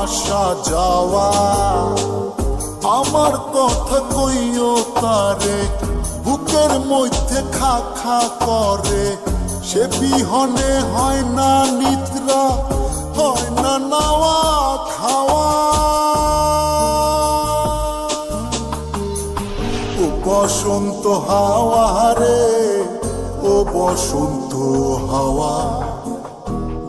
আসা যাওয়া আমার কথা কইও তারে বুকের মধ্যে খা খা করে। সে বিহনে হয় না নিদ্রা, হয় না নাওয়া, খাওয়া। ও বসন্ত হাওয়া রে, ও বসন্ত হাওয়া।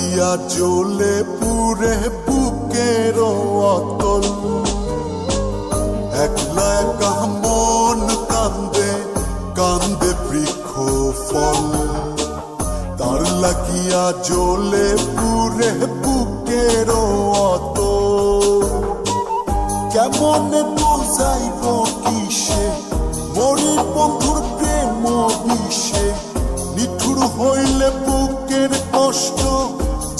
লাগিয়া জ্বলে পুরে বুকের অতল। একলা একা মন কান্দে কান্দে বৃক্ষ ফল। তার লাগিয়া জ্বলে পুরে বুকের অতল। কেমন বুঝাইব কিসে? মরি বন্ধুর প্রেম বিষে নিঠুর হইলে বুকের কষ্ট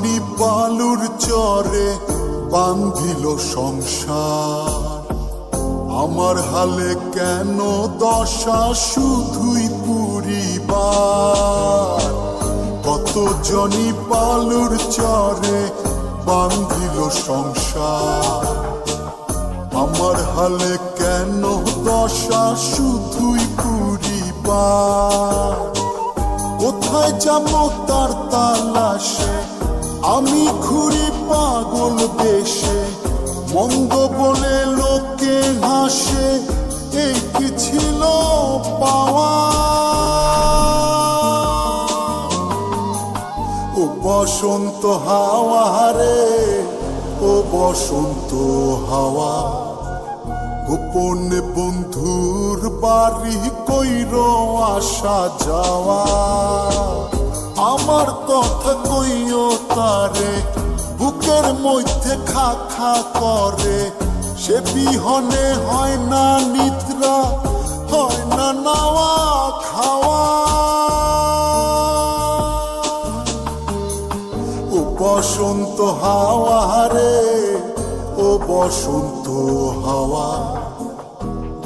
জনি বালুর চরে বান্ধিল সংসার। আমার হালে কেন দশা শুধুই পুরিবার? কত জনি বালুর চরে বান্ধিল সংসার? আমার হালে কেন দশা শুধুই পুরিবার? কোথায় যাব তার তালাশে আমি ঘুরি পাগল দেশে, মন্দ বলে লোকে হাসে, এই কি ছিল পাওয়া? ও বসন্ত হাওয়া রে, ও বসন্ত হাওয়া। গোপন বন্ধুর বাড়ি কইর আসা যাওয়া। আমার কথা কইও তারে, বুকের মধ্যে খা খা করে। সে বিহনে হয় না নিদ্রা, হয় না নাওয়া খাওয়া। ও বসন্ত হাওয়া রে, ও বসন্ত হাওয়া।